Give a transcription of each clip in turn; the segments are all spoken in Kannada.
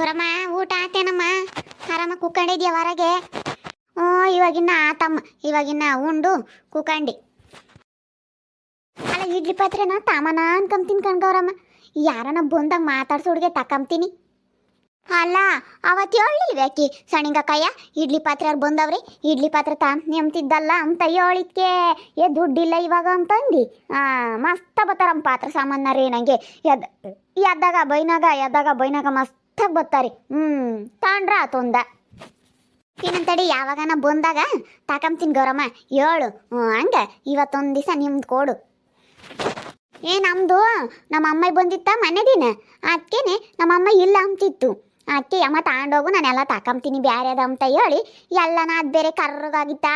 ಗುರಮ್ಮ, ಊಟ ಆತೇನಮ್ಮ? ಆರಾಮ ಕುಕ್ಕಂಡಿದ್ಯಾ ಹೊರಗೆ? ಹ್ಞೂ ಇವಾಗಿನ್ನ ಆತಮ್ಮ ಇವಾಗಿನ್ನ ಉಂಡು ಕುಕ್ಕಂಡಿ ಅಲ್ಲ, ಇಡ್ಲಿ ಪಾತ್ರೆನ ತಾಮನ ಅನ್ಕಂಬ್ತೀನಿ ಕಣ್ಗವ್ರಮ್ಮ ಯಾರನ ಬಂದಾಗ ಮಾತಾಡ್ಸೋಡ್ಗೆ ತಕಂಬ್ತೀನಿ. ಅಲ್ಲ, ಅವತ್ತು ಹೇಳಿಲ್ವೇಕಿ ಸಣಿಗಕ್ಕಯ್ಯ, ಇಡ್ಲಿ ಪಾತ್ರೆ ಅವ್ರು ಬಂದವ್ರಿ, ಇಡ್ಲಿ ಪಾತ್ರೆ ತಾ ನೆಮ್ತಿದ್ದಲ್ಲ ಅಂತ ಹೇಳಿದ್ಕೆ. ಏ, ದುಡ್ಡಿಲ್ಲ ಇವಾಗ ಅಂತಂದು? ಮಸ್ತ ಬತ್ತಾರಮ್ಮ ಪಾತ್ರೆ ಸಾಮಾನ್ಯ ರೀ ನನಗೆ ಎದ್, ಎದ್ದಾಗ ಬೈನಾಗ ಎದ್ದಾಗ ಬೈನಾಗ ಮಸ್ತಾಗಿ ಬತ್ತಾರಿ ಹ್ಮ್, ತಾಂಡ್ರ ಆತೊಂದ ಏನಂತಡಿ ಯಾವಾಗನ ಬಂದಾಗ ತಾಕಂತೀನಿ ಗೌರಮ್ಮ. ಹ್ಞೂ ಹಂಗ. ಇವತ್ತೊಂದು ದಿವಸ ನಿಮ್ದು ಕೊಡು. ಏ ನಮ್ಮದು ನಮ್ಮ ಅಮ್ಮ ಬಂದಿತ್ತ ಮನೆ ದಿನ. ಅದಕ್ಕೇನೆ ನಮ್ಮ ಅಮ್ಮ ಇಲ್ಲ ಅಂತಿತ್ತು. ಅದಕ್ಕೆ ಅಮ್ಮ ತಗೊಂಡೋಗು ನಾನೆಲ್ಲ ತಕೊಂತೀನಿ ಬ್ಯಾರೆ ಅದ ಅಂತ ಹೇಳಿ ಎಲ್ಲನ ಅದು ಬೇರೆ ಕರ್ರಗಾಗಿತ್ತಾ.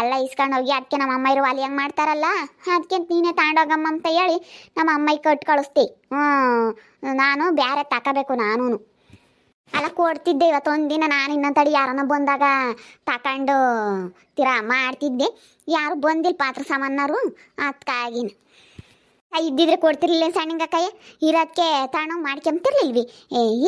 ಎಲ್ಲ ಇಸ್ಕೊಂಡು ಹೋಗಿ ಅದಕ್ಕೆ ನಮ್ಮ ಅಮ್ಮ ಇರುವ ಅಲ್ಲಿ ಹೆಂಗೆ ಮಾಡ್ತಾರಲ್ಲ. ಅದಕ್ಕೆ ನೀನೇ ತಗೊಂಡೋಗಮ್ಮ ಅಂತ ಹೇಳಿ ನಮ್ಮ ಅಮ್ಮಾಯಿ ಕಟ್ ಕಳಿಸ್ತಿ. ಹ್ಞೂ ನಾನು ಬ್ಯಾರೆ ತಗೋಬೇಕು ನಾನು ಅಲ್ಲ, ಕೊಡ್ತಿದ್ದೆ. ಇವತ್ತೊಂದಿನ ದಿನ ನಾನು ಇನ್ನೊಂದು ಯಾರನ್ನ ಬಂದಾಗ ತಕೊಂಡು ತೀರಾ ಮಾಡ್ತಿದ್ದೆ. ಯಾರು ಬಂದಿಲ್ಲ ಪಾತ್ರ ಸಾಮಾನರು ಅದಕ್ಕಾಗಿನ ಇದ್ದಿದ್ರೆ ಕೊಡ್ತಿರ್ಲಿಲ್ಲ ಸಣ್ಣಂಗಕ್ಕಯ್ಯ ಇರೋದಕ್ಕೆ ತಾಣು ಮಾಡ್ಕೊಂತಿರ್ಲಿಲ್ವಿ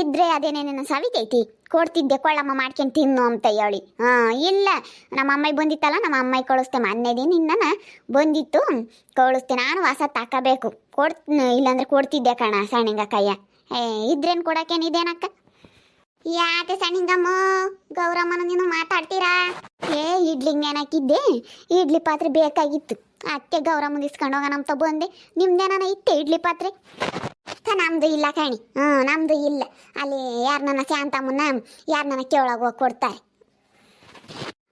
ಇದ್ರೆ ಅದೇನೇನೇನು ಸವಿತೈತಿ ಕೊಡ್ತಿದ್ದೆ, ಕೊಳ್ಳಮ್ಮ ಮಾಡ್ಕೊಂಡು ತಿನ್ನು ಅಂತ ಹೇಳಿ. ಹಾಂ, ಇಲ್ಲ. ನಮ್ಮ ಅಮ್ಮಾಯಿ ಬಂದಿತ್ತಲ್ಲ, ನಮ್ಮ ಅಮ್ಮಾಯಿ ಕಳಿಸ್ತೆ. ಮೊನ್ನೆ ದಿನ ಇನ್ನನ ಬಂದಿತ್ತು. ಕಳಿಸ್ತೆ. ನಾನು ಹೊಸ ತಕೋಬೇಕು. ಕೊಡ್ ಇಲ್ಲಾಂದ್ರೆ ಕೊಡ್ತಿದ್ದೆ ಕಣ ಸಣ್ಣಂಗಕ್ಕಯ್ಯ ಏ, ಇದ್ರೇನು ಕೊಡಕ್ಕೇನಿದೇನಕ್ಕ ಯಾಕೆ ಸಣ್ಣಿಂಗಮ್ಮ? ಗೌರಮ್ಮನ ನೀನು ಮಾತಾಡ್ತೀರಾ? ಏ, ಇಡ್ಲಿ ಏನಾಕಿದ್ದೆ ಇಡ್ಲಿ ಪಾತ್ರೆ ಬೇಕಾಗಿತ್ತು. ಅತ್ತೆ ಗೌರಮ್ಮನ ಇಸ್ಕೊಂಡು ನಮ್ಮ ಅಂತ ಅಂದೆ ನಿಮ್ದೇನ ಇತ್ತೆ ಇಡ್ಲಿ ಪಾತ್ರೆ? ನಮ್ದು ಇಲ್ಲ ಕಣಿ. ಹ್ಞೂ ನಮ್ದು ಇಲ್ಲ. ಅಲ್ಲಿ ಯಾರು ನನ್ನ ಶಾಂತಮ್ಮನ ಯಾರು ನನ್ನ ಕೇಳೋಗಿ ಹೋಗಿ ಕೊಡ್ತಾರೆ.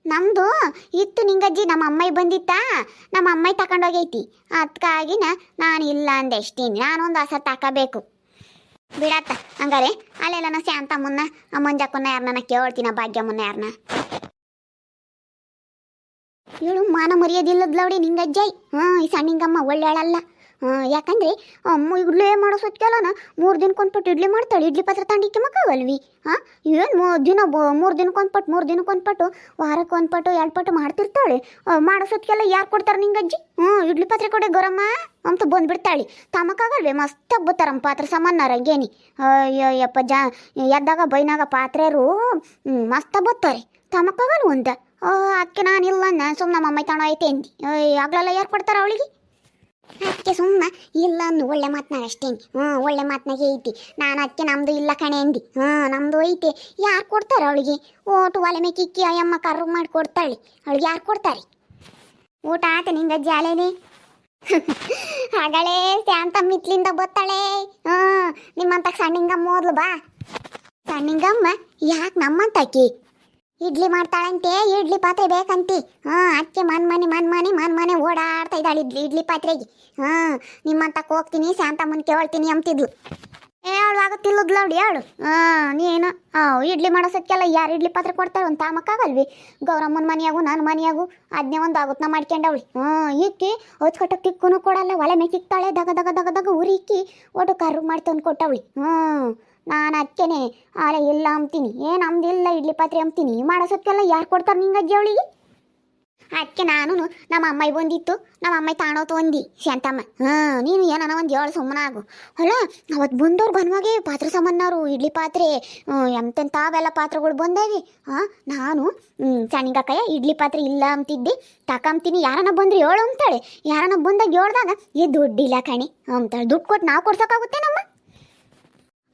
ನಮ್ದು ಇತ್ತು ನಿಂಗಜ್ಜಿ. ನಮ್ಮ ಅಮ್ಮಾಯಿ ಬಂದಿತ್ತಾ? ನಮ್ಮ ಅಮ್ಮಾಯಿ ತಕೊಂಡೋಗೈತಿ ಅದಕ್ಕಾಗಿನ ನಾನು ಇಲ್ಲ ಅಂದೆ ಅಷ್ಟೇನಿ. ನಾನೊಂದು ಹೊಸ ತಗೋಬೇಕು ಬಿಡತ್ತ ಹಂಗಾರೆ? ಅಲ್ಲೆಲ್ಲ ಶಾಂತಮ್ಮನ್ನ ಮಂಜಕ್ಕನ್ನ ಯಾರನ್ನ ಕೇಳ್ತೀನ ಭಾಗ್ಯಮ್ಮನ್ನ ಯಾರನ್ನ ಇವಳು ಮಾನ ಮರ್ಯಾದಿಲ್ಲದ್ಲವಡಿ ನಿಂಗಜ್ಜಾಯ್. ಹ್ಞೂ ಈ ಸಣ್ಣಿಂಗಮ್ಮ ಒಳ್ಳೆಯಳಲ್ಲ ಯಾಕಂದ್ರೆ ಅಮ್ಮ ಇಡ್ಲಿ ಮಾಡೋ ಸೊತ್ಕೆಲ್ಲನ ಮೂರು ದಿನಕ್ಕೊಂದ್ಪಟ್ಟು ಇಡ್ಲಿ ಮಾಡ್ತಾಳೆ. ಇಡ್ಲಿ ಪಾತ್ರ ತಂಡಿಕ್ಕೆ ಮಕ್ಕವಲ್ವಿ ಹಾಂ ಏನು ದಿನ ಮೂರು ದಿನಕ್ಕೊಂದ್ಪಟ್ಟು ಮೂರು ದಿನಕ್ಕೊಂದ್ಪಟ್ಟು ವಾರಕ್ಕೊಂದ್ಪಟ್ಟು ಎರಡು ಪಟ್ಟು ಮಾಡ್ತಿರ್ತಾಳೆ. ಮಾಡೋ ಸೊತ್ಕೆಲ್ಲ ಯಾರು ಕೊಡ್ತಾರೆ ನಿಂಗಜ್ಜಿ ಹ್ಞೂ ಇಡ್ಲಿ ಪಾತ್ರೆ ಕೊಡೆ ಗೌರಮ್ಮ ಅಂತ ಬಂದ್ಬಿಡ್ತಾಳೆ. ತಮಕಾಗಲ್ವೇ ಮಸ್ತಾಗಿ ಬರ್ತಾರಮ್ಮ ಪಾತ್ರೆ ಸಾಮಾನಾರ ಗೇನಿ ಅಯ್ಯೋ ಯಪ್ಪ ಜಾ, ಎದ್ದಾಗ ಬೈನಾಗ ಪಾತ್ರೆರು ಮಸ್ತ ಬತ್ತಾರೆ ತಮಕಾಗಲ್ವ ಒಂದು ಅದಕ್ಕೆ ನಾನು ಇಲ್ಲ ನಾನು ಸುಮ್ಮನೆ ಅಮ್ಮ ತಾಣ ಐತೆ ಅಂದಿ. ಆಗ್ಲೆಲ್ಲ ಯಾರು ಕೊಡ್ತಾರ ಅವಳಿಗೆ? ಅದಕ್ಕೆ ಸುಮ್ಮ ಇಲ್ಲ ಅಂದು ಒಳ್ಳೆ ಮಾತನಾಗ ಅಷ್ಟೇ ಹ್ಞೂ, ಒಳ್ಳೆ ಮಾತನಾಗೆ ಐತಿ ನಾನು ಅದಕ್ಕೆ ನಮ್ಮದು ಇಲ್ಲ ಕಣೆ ಅಂದಿ. ಹ್ಞೂ ನಮ್ಮದು ಐತೆ. ಯಾರು ಕೊಡ್ತಾರೆ ಅವಳಿಗೆ? ಓಟು ಒಲೆ ಮೇಕಿಕ್ಕಿ ಅಯ್ಯಮ್ಮ ಕರ್ರು ಮಾಡಿ ಕೊಡ್ತಾಳೆ. ಅವಳಿಗೆ ಯಾರು ಕೊಡ್ತಾರೆ? ಊಟ ಆತ ನಿಂಗ ಜಾಲೇನೆ ಹಗಳೇ ಶಾಂತ ಮಿತ್ಲಿಂದ ಬತ್ತಾಳೆ. ಹ್ಞೂ, ನಿಮ್ಮಂತ ಸಣ್ಣಿಂಗಮ್ಮ ಓದ್ಲು ಬಾ. ಸಣ್ಣಿಂಗಮ್ಮ, ಯಾಕೆ ನಮ್ಮಂತಾಕಿ ಇಡ್ಲಿ ಮಾಡ್ತಾಳಂತೆ, ಇಡ್ಲಿ ಪಾತ್ರೆ ಬೇಕಂತಿ. ಹಾ ಅದಕ್ಕೆ ಮನ್ ಮನೆ ಮನ್ ಮನೆ ಮನ್ ಮನೆ ಓಡಾಡ್ತಾ ಇದ್ದಾಳೆ ಇಡ್ಲಿ ಇಡ್ಲಿ ಪಾತ್ರೆಗೆ. ಹಾ ನಿಮ್ಮಂತಕ್ಕೆ ಹೋಗ್ತೀನಿ, ಶಾಂತಮ್ಮನ ಕೇಳ್ತೀನಿ ಅಂತಿದ್ಲು. ಹೇಳು ಆಗುತ್ತಿಲ್ಲದ್ಲ ನೋಡಿ ಹೇಳು ಹಾ, ನೀನು? ಆ ಇಡ್ಲಿ ಮಾಡೋಸಕ್ಕೆಲ್ಲ ಯಾರು ಇಡ್ಲಿ ಪಾತ್ರೆ ಕೊಡ್ತಾರೆ ಒಂದು ತಾಮಕ್ಕಾಗಲ್ವಿ ಗೌರಮ್ಮನ ಮನೆಯಾಗು ನನ್ನ ಮನೆಯಾಗು ಅದನ್ನೇ ಒಂದು ಆಗುತ್ತ ಮಾಡ್ಕೊಂಡವಳಿ ಹ್ಞೂ ಇಕ್ಕಿ ಹೊಚ್ಕೊಟ್ಟಕ್ಕೆ ತಿಕ್ಕೂ ಕೊಡಲ್ಲ, ಒಲೆ ಮೇಕಿಕ್ತಾಳೆ ದಗ ದಗ ದಗ ದಗ, ಉರಿ ಇಕ್ಕಿ, ಒಟ್ಟು ಕರ್ರು ಮಾಡ್ತಂದು ಕೊಟ್ಟವಳಿ. ಹ್ಞೂ ನಾನು ಅಕ್ಕೇನೆ. ಆಲೆ ಇಲ್ಲ ಅಂತೀನಿ ಏನು ನಮ್ದಿಲ್ಲ ಇಡ್ಲಿ ಪಾತ್ರೆ ಅಂತೀನಿ ಮಾಡೋ ಸತ್ಕೆಲ್ಲ ಯಾರು ಕೊಡ್ತಾರೆ ನಿಂಗಜ್ಜಿ ಅವಳಿಗೆ? ಅದಕ್ಕೆ ನಾನು ನಮ್ಮ ಅಮ್ಮಾಯಿ ಬಂದಿತ್ತು. ನಮ್ಮ ಅಮ್ಮಾಯಿ ತಾಣೋತು ಒಂದು ಶಾಂತಮ್ಮ. ಹಾಂ ನೀನು ಏನನ ಒಂದು ಏಳು ಸುಮ್ಮನಾಗು ಅಲ್ಲ ಅವತ್ತು ಬಂದವ್ರು ಬನ್ವಾಗೆ ಪಾತ್ರೆ ಸಾಮಾನವ್ರು ಇಡ್ಲಿ ಪಾತ್ರೆ ಹ್ಮ್, ಎಂತೆಂಥವೆಲ್ಲ ಪಾತ್ರೆಗಳು ಬಂದಾವೆ. ಹಾಂ ನಾನು ಸಣ್ಣಿಗಕ್ಕಯ್ಯ ಇಡ್ಲಿ ಪಾತ್ರೆ ಇಲ್ಲ ಅಂತಿದ್ದೆ. ತಕಂತೀನಿ ಯಾರನ್ನ ಬಂದ್ರೆ ಏಳು ಅಂತಾಳೆ. ಯಾರನ್ನ ಬಂದಾಗ ಹೇಳ್ದಾಗ ಏ ದುಡ್ಡಿಲ್ಲ ಕಣಿ. ಅಂತಾಳೆ. ದುಡ್ಡು ಕೊಟ್ಟು ನಾವು ಕೊಡ್ಸೋಕ್ಕಾಗುತ್ತೆ ನಮ್ಮ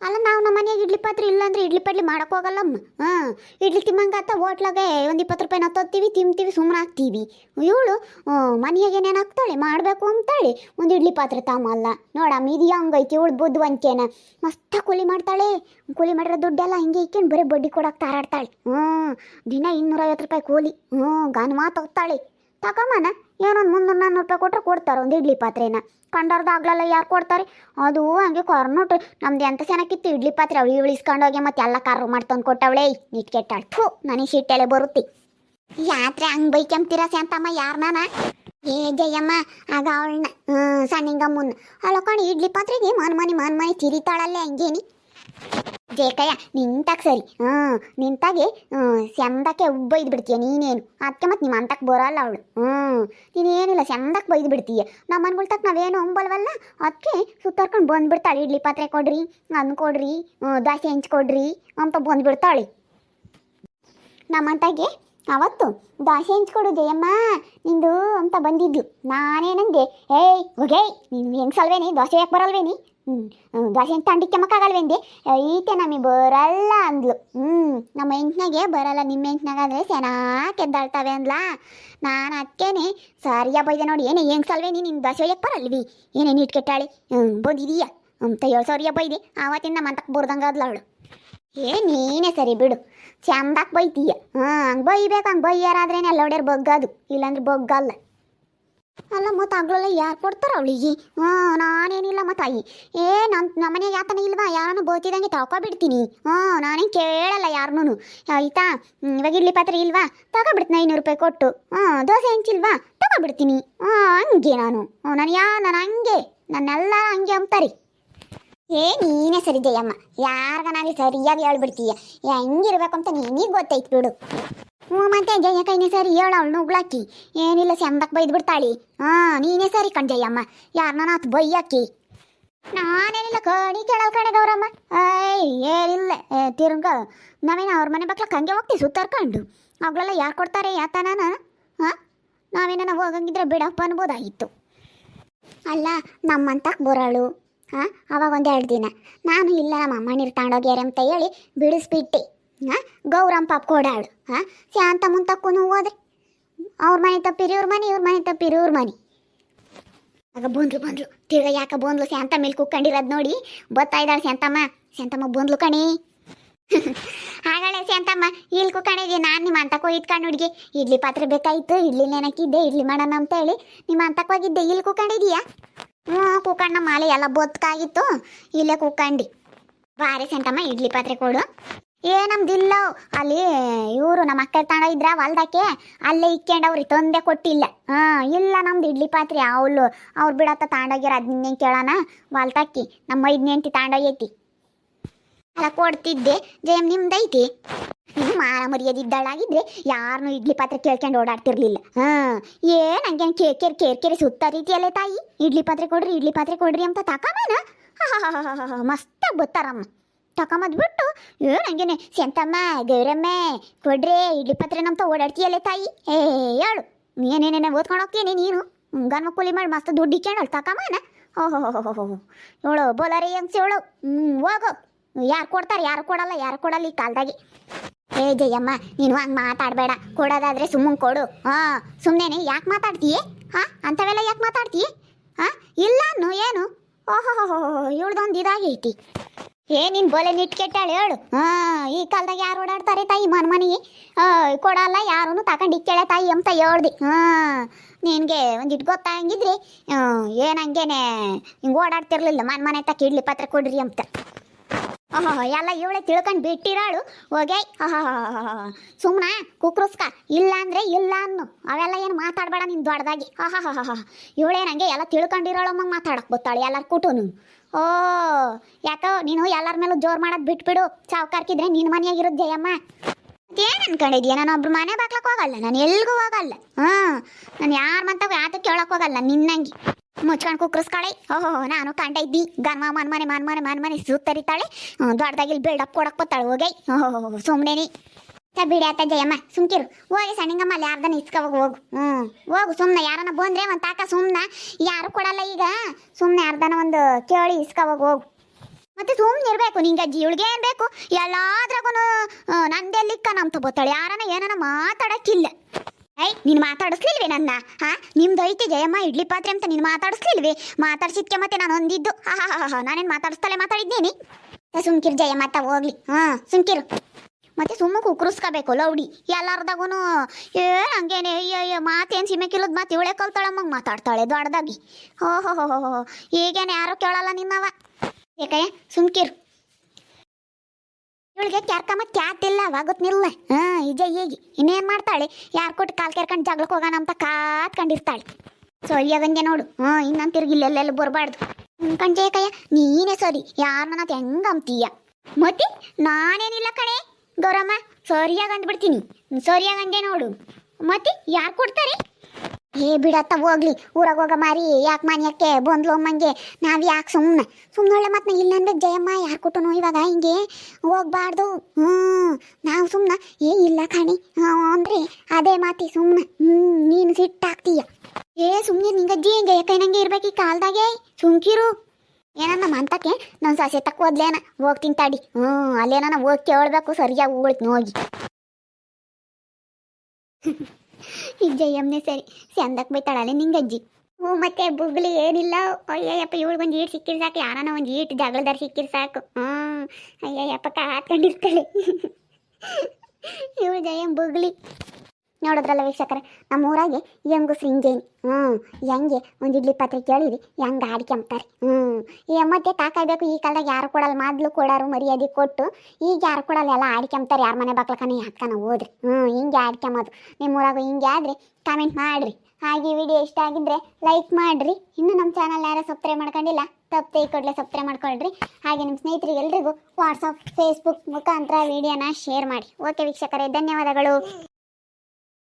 ಅಲ್ಲ, ನಾವು ನಮ್ಮ ಮನೆಯಾಗ ಇಡ್ಲಿ ಪಾತ್ರೆ ಇಲ್ಲ ಅಂದ್ರೆ ಇಡ್ಲಿ ಪಡ್ಲಿ ಮಾಡಕ್ ಹೋಗಲ್ಲಮ್ಮ ಹಾಂ, ಇಡ್ಲಿ ತಿಮ್ಮಂಗಾತ ಹೋಟ್ಲಾಗೆ ಒಂದು ಇಪ್ಪತ್ತು ರೂಪಾಯಿ ತತ್ತೀವಿ, ತಿಂತೀವಿ ಸುಮ್ಮನೆ ಹಾಕ್ತೀವಿ. ಇವಳು ಮನೆಯಾಗ ಏನೇನು ಹಾಕ್ತಾಳೆ? ಮಾಡಬೇಕು ಅಂತಾಳೆ. ಒಂದು ಇಡ್ಲಿ ಪಾತ್ರೆ ತಾಮಲ್ಲ ನೋಡಮ್ಮ ಇದು ಹಂಗೈತಿ, ಇವಳು ಬುದ್ಧಿವಂತಿಕೆನ. ಮಸ್ತ ಕೂಲಿ ಮಾಡ್ತಾಳೆ. ಕೂಲಿ ಮಾಡಿರೋ ದುಡ್ಡೆಲ್ಲ ಹಿಂಗೆ ಇಕ್ಕೊಂಡು ಬರೀ ಬಡ್ಡಿ ಕೊಡಕ್ಕೆ ತಾರಾಡ್ತಾಳೆ. ಹ್ಞೂ ದಿನ ಇನ್ನೂರೈವತ್ತು ರೂಪಾಯಿ ಕೂಲಿ. ಹ್ಞೂ ಗಾನ್ ಮಾತು ಹೋಗ್ತಾಳೆ. ಏನೊಂದು ಮುನ್ನೂರು ನಾನ್ನೂರು ರೂಪಾಯಿ ಕೊಟ್ಟರೆ ಕೊಡ್ತಾರೆ, ಒಂದು ಇಡ್ಲಿ ಪಾತ್ರೆನ. ಕಂಡಾರ್ದು ಆಗ್ಲಲ್ಲ ಯಾರು ಕೊಡ್ತಾರೆ? ಅದು ಹಂಗೆ ಕೊರ್ನೋಟು ನಮ್ದು ಎಂತ ಚೆನ್ನಾಗಿತ್ತು ಇಡ್ಲಿ ಪಾತ್ರೆ ಅವಳು ಇವಳು ಇಸ್ಕೊಂಡೋಗಿ ಮತ್ತೆ ಎಲ್ಲ ಕಾರು ಮಾಡ್ತಂದು ಕೊಟ್ಟವಳೆ. ನೀಟ್ ಕೆಟ್ಟಾಳು. ಥೂ ನನಗೆ ಸಿಟ್ಟೆಲೆ ಬರುತ್ತೆ. ಯಾತ್ರೆ ಹಂಗೆ ಸೆಂತಮ್ಮ ಶಾಂತಮ್ಮ ಯಾರನಾನ ಏ ಜಯಮ್ಮ, ಆಗ ಅವಳನ್ನ ಹ್ಞೂ ಸಣ್ಣಿಂಗಮ್ಮನ್ನ ಅವಳು ಕಣಿ, ಇಡ್ಲಿ ಪಾತ್ರೆಗೆ ಮನ್ ಮನಿ ಮನ್ ಮನಿ ತಿರಿತಾಳಲ್ಲೇ ಹಂಗೇನಿ. ಜೇಕಯ್ಯ, ನಿಂತಾಗ ಸರಿ. ಹ್ಞೂ ನಿಂತಾಗೆ ಚಂದಕ್ಕೆ ಬೈದು ಬಿಡ್ತೀಯ ನೀನೇನು? ಅದಕ್ಕೆ ಮತ್ತೆ ನಿಮ್ಮ ಅಂತಕ್ಕೆ ಬರೋಲ್ಲ ಅವಳು. ಹ್ಞೂ ನೀನೇನಿಲ್ಲ ಚಂದಕ್ಕೆ ಬೈದು ಬಿಡ್ತೀಯ? ನಮ್ಮ ಮನ್ಗಳ ತಕ್ಕ ನಾವೇನು ಅಂಬಲ್ವಲ್ಲ ಅದಕ್ಕೆ ಸುತ್ತಾರ್ಕೊಂಡು ಬಂದ್ಬಿಡ್ತಾಳೆ. ಇಡ್ಲಿ ಪಾತ್ರೆ ಕೊಡ್ರಿ, ಅನ್ನ ಕೊಡ್ರಿ ಹ್ಞೂ ದೋಸೆ ಹೆಂಚ್ಕೊಡ್ರಿ ಅಂತ ಬಂದ್ಬಿಡ್ತಾಳೆ. ನಮ್ಮಂತಾಗೆ ಅವತ್ತು ದೋಸೆ ಹೆಂಚ್ಕೊಡು ಜಯಮ್ಮ, ನಿಂದು ಅಂತ ಬಂದಿದ್ಲು. ನಾನೇನಂದೆ ಏಯ್, ಹೋಗೇ, ನೀನು ಹೆಂಗ್ಸಲ್ವೇನಿ ದೋಸೆ ಯಾಕೆ ಬರಲ್ವೇನಿ? ಹ್ಞೂ ದೋಸೆ ತಂಡಿಕ್ಕೆಮ್ಮಕ್ಕಾಗಲ್ವೇಂದಿ ಈತೆ ನಮಗೆ ಬರಲ್ಲ ಅಂದ್ಲು. ಹ್ಞೂ ನಮ್ಮ ಎಂಟ್ನಾಗೆ ಬರಲ್ಲ. ನಿಮ್ಮ ಹೆಂಟ್ನಾಗಾದ್ರೆ ಚೆನ್ನಾಗಿ ಎದ್ದಾಳ್ತವೆ ಅಂದ್ಲಾ? ನಾನು ಅದಕ್ಕೇನೆ ಸರಿಯಾ ಬೈದೆ ನೋಡಿ. ಏನೇ ಹೆಂಗ್ಸಲ್ವೇನಿ ನಿನ್ನ ದೋಸೆ ಒಯ್ಯಕ್ಕೆ ಬರಲ್ವಿ? ಏನೇ ನೀಟ್ ಕೆಟ್ಟಾಳಿ? ಹ್ಞೂ ಬಂದಿದೀಯ? ಅಂತ ಏಳು ಸಾವಿರ ಬೈದೆ. ಆವತ್ತಿಂದ ಬರ್ದಂಗೆ ಬರ್ದಂಗಾದ್ಲ ಅವಳು. ಏ, ನೀನೇ ಸರಿ ಬಿಡು. ಚಂದಾಕ್ ಬೈತೀಯ. ಹಾಂ ಹಂಗೆ ಬೈಬೇಕು, ಹಂಗೆ ಬೈಯಾರಾದ್ರೇನೆ ಎಲ್ಲ ಹೊಡ್ಯಾರ ಬಗ್ಗದು. ಇಲ್ಲಾಂದ್ರೆ ಬಗ್ಗಲ್ಲ. ಅಲ್ಲ ಮತ್ತು ಆಗ್ಲೆಲ್ಲ ಯಾರು ಕೊಡ್ತಾರ ಅವಳಿಗೆ ಹಾಂ ನಾನೇನಿಲ್ಲ ಮತ್ತು ಅಯ್ಯಿ ಏ ನಮ್ಮ ನಮ್ಮನೆಗೆ ಯಾತನ ಇಲ್ವಾ? ಯಾರನ್ನು ಬೋತಿದಂಗೆ ತಗೊಬಿಡ್ತೀನಿ ಹಾಂ ನಾನೇನು ಕೇಳಲ್ಲ ಯಾರನ್ನೂ. ಆಯ್ತಾ? ಹ್ಮ್, ಇವಾಗ ಇಡ್ಲಿ ಪಾತ್ರೆ ಇಲ್ವಾ? ತಗೊಬಿಡ್ತೀನಿ ಐನೂರು ರೂಪಾಯಿ ಕೊಟ್ಟು. ಹಾಂ ದೋಸೆ ಹೆಂಚಿಲ್ವಾ? ತಗೊಬಿಡ್ತೀನಿ. ಹಾಂ ಹಂಗೆ ನಾನು. ನಾನು ಯಾ ನಾನು ಹಂಗೆ. ನನ್ನೆಲ್ಲ ಹಂಗೆ ಅಂತಾರೆ ಏ ನೀನೇ ಸರಿ ಜಯಮ್ಮ. ಯಾರಿಗನಾಗ್ಲಿ ಸರಿಯಾಗಿ ಹೇಳ್ಬಿಡ್ತೀಯ? ಹೆಂಗಿರ್ಬೇಕು ಅಂತ ನಿನಗೆ ಗೊತ್ತೈತ್ ಬಿಡು. ಹ್ಞೂ ಮತ್ತೆ ಜಯ ಕೈನೇ ಸರಿ ಹೇಳು ನುಗ್ಲಾಕಿ ಏನಿಲ್ಲ ಚಂದಕ್ಕೆ ಬೈದು ಬಿಡ್ತಾಳಿ ಹಾಂ ನೀನೇ ಸರಿ ಕಣ್ ಜಯಮ್ಮ ಯಾರನ್ನ ಆತು ಬೈಯಾಕಿ. ನಾನೇನಿಲ್ಲ ಕಣಿ ಕೇಳಲ್ ಕಣೆ ಗೌರಮ್ಮ. ಏಯ್ ಏನಿಲ್ಲ ಏ, ನಾವೇನ ಅವ್ರ ಮನೆ ಬಕ್ಲಕ್ಕೆ ಹಂಗೆ ಹೋಗ್ತೀವಿ ಸುತ್ತಾರ್ಕೊಂಡು? ಅವುಗಳೆಲ್ಲ ಯಾರು ಕೊಡ್ತಾರೆ ಯಾತನ ಹಾಂ? ನಾವೇನ ಹೋಗಂಗಿದ್ರೆ ಬಿಡಪ್ಪ ಅನ್ಬೋದಾಗಿತ್ತು. ಅಲ್ಲ ನಮ್ಮಂತ ಬರೋಳು. ಹಾಂ ಅವಾಗ ಒಂದೆರಡು ದಿನ. ನಾನು ಇಲ್ಲ ನಮ್ಮ ಅಮ್ಮ ನೀರು ತಗೊಂಡೋಗ್ಯಾರೆ ಅಂತ ಹೇಳಿ ಬಿಡಿಸ್ಬಿಟ್ಟೆ. ಹಾಂ? ಗೌರಮ್ಮ ಪಾಪ ಕೊಡಾಳು ಹಾಂ? ಶಾಂತ ಮುಂತಕ್ಕೂ ಹೋದ್ರೆ ಅವ್ರ ಮನೆ ತಪ್ಪಿರಿ, ಇವ್ರ ಮನೆ ಇವ್ರ ಮನೆ ತಪ್ಪಿರಿ, ಇವ್ರ ಮನೆ. ಆಗ ಬಂದ್ರು ಬಂದ್ರು ತಿರ್ಗ ಯಾಕೆ ಬಂದ್ಲು? ಶಾಂತ ಮೇಲೆ ಕುಕ್ಕಂಡಿರೋದು ನೋಡಿ. ಬತ್ತಾ ಇದ್ದಾಳೆ ಶಾಂತಮ್ಮ. ಶಾಂತಮ್ಮ ಬಂದ್ಲು ಕಣಿ. ಹಾಗಾಳೆ ಶಾಂತಮ್ಮ, ಇಲ್ಲಿ ಕುಕ್ಕಣಿಗೆ ನಾನು ನಿಮ್ಮ ಅಂತಕ್ಕೆ ಇಟ್ಕೊಂಡು ಹುಡುಗಿ. ಇಡ್ಲಿ ಪಾತ್ರೆ ಬೇಕಾಯಿತು, ಇಡ್ಲಿ ನೆನಕಿದ್ದೆ, ಇಡ್ಲಿ ಮಾಡೋಣ ಅಂತ ಹೇಳಿ ನಿಮ್ಮ ಅಂತಕ್ಕೆ ಹೋಗಿದ್ದೆ, ಇಲ್ಲಿ ಕುಕ್ಕಂಡಿದೀಯಾ ಹ್ಞೂ ಕುಕ್ಕಣ್ಣ ಮಾಲೆ ಎಲ್ಲ ಬೊತ್ಕಾಗಿತ್ತು. ಇಲ್ಲೇ ಕುಕ್ಕಂಡಿ ಬಾರಿ ಶಾಂತಮ್ಮ, ಇಡ್ಲಿ ಪಾತ್ರೆ ಕೊಡು. ಏ, ನಮ್ದಿಲ್ಲ. ಅಲ್ಲಿ ಇವರು ನಮ್ಮ ಅಕ್ಕ ತಗೊಂಡ ಇದ್ರ ಹೊಲ್ದಕ್ಕೆ, ಅಲ್ಲೇ ಇಕ್ಕೊಂಡವ್ರಿ ತಂದೆ ಕೊಟ್ಟಿಲ್ಲ. ಹಾ, ಇಲ್ಲ ನಮ್ದು ಇಡ್ಲಿ ಪಾತ್ರೆ ಅವಳು. ಅವ್ರು ಬಿಡತ್ತ ತಾಂಡಾಗ್ಯಾರ ಅದ್ ನಿನ್ನೆ ಕೇಳೋಣ ಹೊಲ್ತಕ್ಕಿ ನಮ್ಮ ಐದು ನೆಂಟಿ ತಾಂಡಾಗೈತಿ ಅಲ್ಲ, ಕೊಡ್ತಿದ್ದೆ. ಜಯಮ್ ನಿಮ್ದೈತಿ ನೀವು ಮಾರ ಮರ್ಯಾದಿದ್ದಾಳಾಗಿದ್ರೆ ಯಾರನ್ನೂ ಇಡ್ಲಿ ಪಾತ್ರೆ ಕೇಳ್ಕೊಂಡು ಓಡಾಡ್ತಿರ್ಲಿಲ್ಲ. ಹಾ, ಏನ್ ಹಂಗೇನು ಕೇರ್ ಕೇರ್ ಕೇರ್ ಕೇರಿ ಸುತ್ತ ರೀತಿಯಲ್ಲೇ ತಾಯಿ? ಇಡ್ಲಿ ಪಾತ್ರೆ ಕೊಡ್ರಿ, ಇಡ್ಲಿ ಪಾತ್ರೆ ಕೊಡ್ರಿ ಅಂತ ತಕೊಂಬನ ಮಸ್ತಾಗಿ ಬತ್ತಾರಮ್ಮ ತಕೊಂಬದ್ಬಿಟ್ಟು ಏನು ಹಂಗೇನೆ ಸೆಂತಮ್ಮ ಗೌರಮ್ಮ, ಕೊಡ್ರೆ, ಇಡ್ಲಿ ಪತ್ರ ನಮ್ತ ಓಡಾಡ್ತೀಯಲ್ಲ ತಾಯಿ. ಏ, ಹೇಳು, ಏನೇನೇನೆ ಓದ್ಕೊಂಡು ಹೋಗ್ತೀನಿ ನೀನು? ಗನ್ಮ ಕೂಲಿ ಮಾಡಿ ಮಸ್ತ್ ದುಡ್ಡು ಇಕ್ಕೊಂಡಳು ಹೋ ಓಹೋ ಇವಳು ಬೋಲಾರಿ ಹೋ ಇವಳು ಹ್ಞೂ ಹೋಗು. ಯಾರು ಕೊಡ್ತಾರೆ, ಯಾರು ಕೊಡಲ್ಲ ಯಾರು ಕೊಡಲ್ಲ ಈ ಕಾಲದಾಗೆ. ಏ, ಜಯಮ್ಮ, ನೀನು ಹಂಗೆ ಮಾತಾಡಬೇಡ. ಕೊಡೋದಾದ್ರೆ ಸುಮ್ಮನೆ ಕೊಡು. ಹಾಂ ಸುಮ್ಮನೆ ಯಾಕೆ ಮಾತಾಡ್ತೀಯ? ಹಾಂ, ಅಂಥವೆಲ್ಲ ಯಾಕೆ ಮಾತಾಡ್ತೀಯ? ಹಾಂ, ಇಲ್ಲ ಏನು? ಓಹೋ ಇವಳ್ದೊಂದು ಇದಾಗೈತಿ. ಏ, ನಿನ್ ಬೋಲೆ ನಿಟ್ ಕೆಟ್ಟಾಳೆ ಹೇಳು. ಹಾ ಈ ಕಾಲದಾಗ ಯಾರು ಓಡಾಡ್ತಾರೆ ತಾಯಿ ಮನ್ ಮನೆಗೆ? ಕೊಡಲ್ಲ ಯಾರೂ ತಗೊಂಡು ಇಕ್ಕೇಳೆ ತಾಯಿ ಅಂತ ಹೇಳ್ದಿ. ಹಾ ನಿನಗೆ ಒಂದಿಟ್ಟು ಗೊತ್ತಾಗಿದ್ರಿ ಏನು ಹಂಗೇನೆ, ಹಿಂಗೆ ಓಡಾಡ್ತಿರ್ಲಿಲ್ಲ, ಮನ್ ಮನೆ ತಕ್ಕ ಇಡ್ಲಿ ಪತ್ರ ಕೊಡ್ರಿ ಅಂತ. ಓಹೋ ಎಲ್ಲ ಇವಳೆ ತಿಳ್ಕೊಂಡು ಬಿಟ್ಟಿರಾಳು. ಹೋಗೇ ಸುಮ್ಮನ ಕುಕ್ರಸ್ಕ. ಇಲ್ಲ ಅಂದ್ರೆ ಇಲ್ಲ ಅನ್ನು. ಅವೆಲ್ಲ ಏನು ಮಾತಾಡಬೇಡ ನಿನ್ ದೊಡ್ಡದಾಗಿ. ಆಹಾ ಇವಳೇನಂಗೆ ಎಲ್ಲ ತಿಳ್ಕೊಂಡಿರೋಳಮ್ಮ ಮಾತಾಡಕ್ ಗೊತ್ತಾಳೆ ಎಲ್ಲರ ಕೂಟುನು. ಓ, ಯಾಕೋ ನೀನು ಎಲ್ಲರ ಮೇಲೂ ಜೋರ್ ಮಾಡೋದು ಬಿಟ್ಬಿಡು. ಚೌಕಾರ್ಕಿದ್ರೆ ನಿನ್ನ ಮನೆಯಾಗಿರೋದು ಜಯಮ್ಮ. ಏನು ಅನ್ಕೊಂಡಿದ್ಯಾ? ನಾನು ಒಬ್ರು ಮನೆ ಬಾಕ್ಲಕ್ಕೆ ಹೋಗಲ್ಲ, ನಾನು ಎಲ್ಗೂ ಹೋಗಲ್ಲ. ಹಾಂ, ನಾನು ಯಾರ ಮಂತಾಗ ಯಾತ ಕೇಳಕ್ ಹೋಗಲ್ಲ, ನಿನ್ನಂಗೆ. ಮುಚ್ಕೊಂಡು ಕುಕ್ರಸ್ಕಾಳೆ. ಓಹೋ, ನಾನು ಕಂಡ ಇದ್ದಿ. ಗನ್ಮ ಮನ್ ಮನೆ ಮನ್ ಮನೆ ಮನ್ ಮನೆ ಸುತ್ತರಿತಾಳೆ ದೊಡ್ಡದಾಗಿ ಬಿಲ್ಡಪ್ ಕೊಡಕ್ಕೆ ಬತ್ತಾಳೆ, ಹೋಗೈ. ಓಹೋ ಸುಮ್ಮನೆ ಬಿಡಿ ಆತ ಜಯಮ್ಮ, ಸುಮ್ಕಿರು. ಹೋಗಿ ಸಣ್ಣಿಂಗಮ್ಮ ಅಲ್ಲಿ ಯಾರ್ದನ ಇಸ್ಕೋವಾಗ ಹೋಗು. ಹ್ಞೂ ಹೋಗು ಸುಮ್ಮನೆ ಯಾರನ್ನ ಬಂದ್ರೆ ಒಂದು ತಾಕ ಸುಮ್ಮನೆ ಯಾರು ಕೊಡಲ್ಲ ಈಗ. ಸುಮ್ಮನೆ ಯಾರ್ದನ ಒಂದು ಕೇಳಿ ಇಸ್ಕೋವಾಗ ಹೋಗು. ಮತ್ತೆ ಸುಮ್ಮನೆ ಇರಬೇಕು, ನಿಂಗೆ ಅಜ್ಜಿ, ಇವಳಿಗೆ ಏನು ಬೇಕು? ಎಲ್ಲಾದ್ರಾಗೂ ನಂದೆಲ್ಲಿಕ್ಕ ನಮ್ಮ ತಗೋತಾಳೆ ಯಾರನ್ನ ಏನನ್ನ ಮಾತಾಡಕ್ಕಿಲ್ಲ. ಐ ನೀನು ಮಾತಾಡಿಸ್ಲಿಲ್ವೇ ನನ್ನ? ಹಾ? ನಿಮ್ದು ಐತಿ ಜಯಮ್ಮ, ಇಡ್ಲಿ ಪಾತ್ರೆ ಅಂತ ನೀನು ಮಾತಾಡಿಸ್ಲಿಲ್ವೇ? ಮಾತಾಡ್ಸಿದ್ಕೆ ಮತ್ತೆ ನಾನು ಹೊಂದಿದ್ದು ಹಾ ಹಾ ಹಾ ನಾನೇನು ಮಾತಾಡಿಸ್ತಲೇ ಮಾತಾಡಿದ್ದೀನಿ? ಸುಮ್ಕಿರು ಜಯಮ್ಮ, ತ ಹೋಗ್ಲಿ. ಹಾಂ ಸುಮ್ಕಿರು. ಮತ್ತೆ ಸುಮ್ಮ ಕುಕ್ರಸ್ಕೋಬೇಕು ಲೌಡಿ ಎಲ್ಲಾರ್ದಾಗೂ ಏ, ಹಂಗೇನೆ ಅಯ್ಯಯ್ಯ ಮಾತೇನು ಸಿಮೆಕಿಲ್ಲದ ಮಾತು ಇವಳೆ ಕಲ್ತಾಳಮ್ಮ, ಮಾತಾಡ್ತಾಳೆ ದೊಡ್ಡದಾಗಿ. ಓ ಹೋ ಹೋ ಹೋ ಈಗೇನು ಯಾರು ಕೇಳಲ್ಲ ನಿನ್ನವ. ಏಕಯ್ಯ ಸುಮ್ಕಿರು. ಇವಳಿಗೆ ಕ್ಯಾರ್ಕಮ್ಮ ಕ್ಯಾತಿಲ್ಲ, ವಾಗುತ್ನಿಲ್ಲ. ಹಾಂ ಇಜ ಈಗಿ. ಇನ್ನೇನ್ ಮಾಡ್ತಾಳೆ? ಯಾರು ಕೊಟ್ಟು ಕಾಲು ಕೆರ್ಕೊಂಡು ಜಗಳಕ್ಕೆ ಹೋಗೋಣ ಅಂತ ಕಾತ್ಕೊಂಡಿರ್ತಾಳೆ ಸೊಯ್ಯಗಂಗೆ ನೋಡು. ಹ್ಞೂ ಇನ್ನೊಂದು ತಿರ್ಗಿ ಇಲ್ಲೆಲ್ಲೆಲ್ಲ ಬರಬಾರ್ದು. ಕಣ್ಜೇಕಯ್ಯ ನೀನೇ ಸರಿ. ಯಾರನ್ನ ಹೆಂಗ ಅಂತೀಯ ಮತ್ತೆ, ನಾನೇನಿಲ್ಲ ಕಣೆ. ಗೌರಮ್ಮ, ಸರಿಯಾಗಿ ಅಂದ್ಬಿಡ್ತೀನಿ. ಸರಿಯಾಗಿ ಅಂದೆ ನೋಡು. ಮತ್ತೆ ಯಾರು ಕೊಡ್ತಾರೆ? ಏ ಬಿಡತ್ತ ಹೋಗ್ಲಿ. ಊರಾಗ ಹೋಗ ಮಾರಿ, ಯಾಕೆ ಮನ್ಯಕ್ಕೆ ಬಂದ್ಲು ಅಮ್ಮಂಗೆ? ನಾವು ಯಾಕೆ ಸುಮ್ಮನೆ ಸುಮ್ಮನೆ ಮತ್ತೆ ಇಲ್ಲ ಅನ್ಬೇಕು ಜಯಮ್ಮ ಯಾರು ಕೊಟ್ಟನು ಇವಾಗ ಹಿಂಗೆ? ಹೋಗ್ಬಾರ್ದು. ಹ್ಞೂ ನಾವು ಸುಮ್ಮನೆ ಏ, ಇಲ್ಲ ಕಣಿ. ಅಂದ್ರೆ ಅದೇ ಮಾತಿ ಸುಮ್ಮನೆ ಹ್ಞೂ ನೀನು ಸಿಟ್ಟಾಗ್ತೀಯ. ಏ ಸುಮ್ಮನೆ ನಿಂಗಜ್ಜಿ ಯಾಕೆ ನಂಗೆ ಇರ್ಬೇಕು ಈ ಕಾಲ್ದಾಗೆ. ಸುಮ್ಕಿರು. ಏನನ್ನ ಮಂತಕ್ಕೆ ನಾನು ಸಸೆ ತಕ್ಕ ಹೋದ್ಲೇನ ಹೋಗ್ತೀನಿ ತಡಿ. ಹ್ಞೂ ಅಲ್ಲೇನ ಹೋಗಿ ಕೇಳಬೇಕು ಸರಿಯಾಗಿ ಹೋಗ್ತು ಹೋಗಿ. ಈ ಜಯಮ್ಮನೆ ಸರಿ. ಚಂದಕ್ಕೆ ಬೈತಾಳಲ್ಲ ನಿಂಗಜ್ಜಿ. ಹ್ಞೂ, ಮತ್ತೆ ಬುಗ್ಲಿ ಏನಿಲ್ಲ. ಅಯ್ಯಯ್ಯಪ್ಪ, ಇವಳು ಒಂದು ಈಟ್ ಸಿಕ್ಕಿರ್ ಸಾಕು. ಯಾರನ ಒಂದು ಈಟ್ ಜಗಳದಾರ ಸಿಕ್ಕಿರ್ ಸಾಕು. ಹ್ಞೂ, ಅಯ್ಯಯ್ಯಪ್ಪ, ಕಾತ್ಕೊಂಡಿರ್ತಾಳೆ. ಇವಳು ಜಯಮ್ ಬುಗ್ಲಿ. ನೋಡಿದ್ರಲ್ಲ ವೀಕ್ಷಕರ ನಮ್ಮ ಊರಾಗೆ ಹೆಂಗು ಹಿಂಗೇನಿ ಹ್ಞೂ ಹೆಂಗೆ ಒಂದು ಇಡ್ಲಿ ಪಾತ್ರೆ ಕೇಳಿರಿ, ಹೆಂಗೆ ಆಡ್ಕೊಂಬ್ತಾರೆ ಹ್ಞೂ ಈ ಮತ್ತೆ ತಾಕಾಯ್ಬೇಕು, ಈ ಕಾಲದಾಗ ಯಾರು ಕೊಡಲ್ಲ, ಮೊದ್ಲು ಕೊಡೋರು ಮರ್ಯಾದೆ ಕೊಟ್ಟು, ಈಗ ಯಾರು ಕೊಡಲ್ಲ, ಎಲ್ಲ ಆಡ್ಕೊಂಬ್ತಾರೆ ಯಾರ ಮನೆ ಬಾಕ್ಲಕನ ಹತ್ಕನ ಹೋದ್ರಿ. ಹ್ಞೂ ಹಿಂಗೆ ಆಡ್ಕೊಂಬೋದು ನಿಮ್ಮ ಊರಾಗ ಹಿಂಗೆ ಆದ್ರಿ ಕಾಮೆಂಟ್ ಮಾಡಿರಿ. ಹಾಗೆ ವಿಡಿಯೋ ಇಷ್ಟ ಆಗಿದ್ದರೆ ಲೈಕ್ ಮಾಡಿರಿ. ಇನ್ನು ನಮ್ಮ ಚಾನಲ್ ಯಾರು ಸಬ್ಸ್ಕ್ರೈಬ್ ಮಾಡ್ಕೊಂಡಿಲ್ಲ, ತಪ್ಪದೆ ಈ ಕೂಡಲೇ ಸಬ್ಸ್ಕ್ರೈಬ್ ಮಾಡ್ಕೊಳ್ರಿ. ಹಾಗೆ ನಿಮ್ಮ ಸ್ನೇಹಿತರಿಗೆ ಎಲ್ರಿಗೂ ವಾಟ್ಸಪ್ ಫೇಸ್ಬುಕ್ ಮುಖಾಂತರ ವಿಡಿಯೋನ ಶೇರ್ ಮಾಡಿ. ಓಕೆ ವೀಕ್ಷಕರೇ, ಧನ್ಯವಾದಗಳು.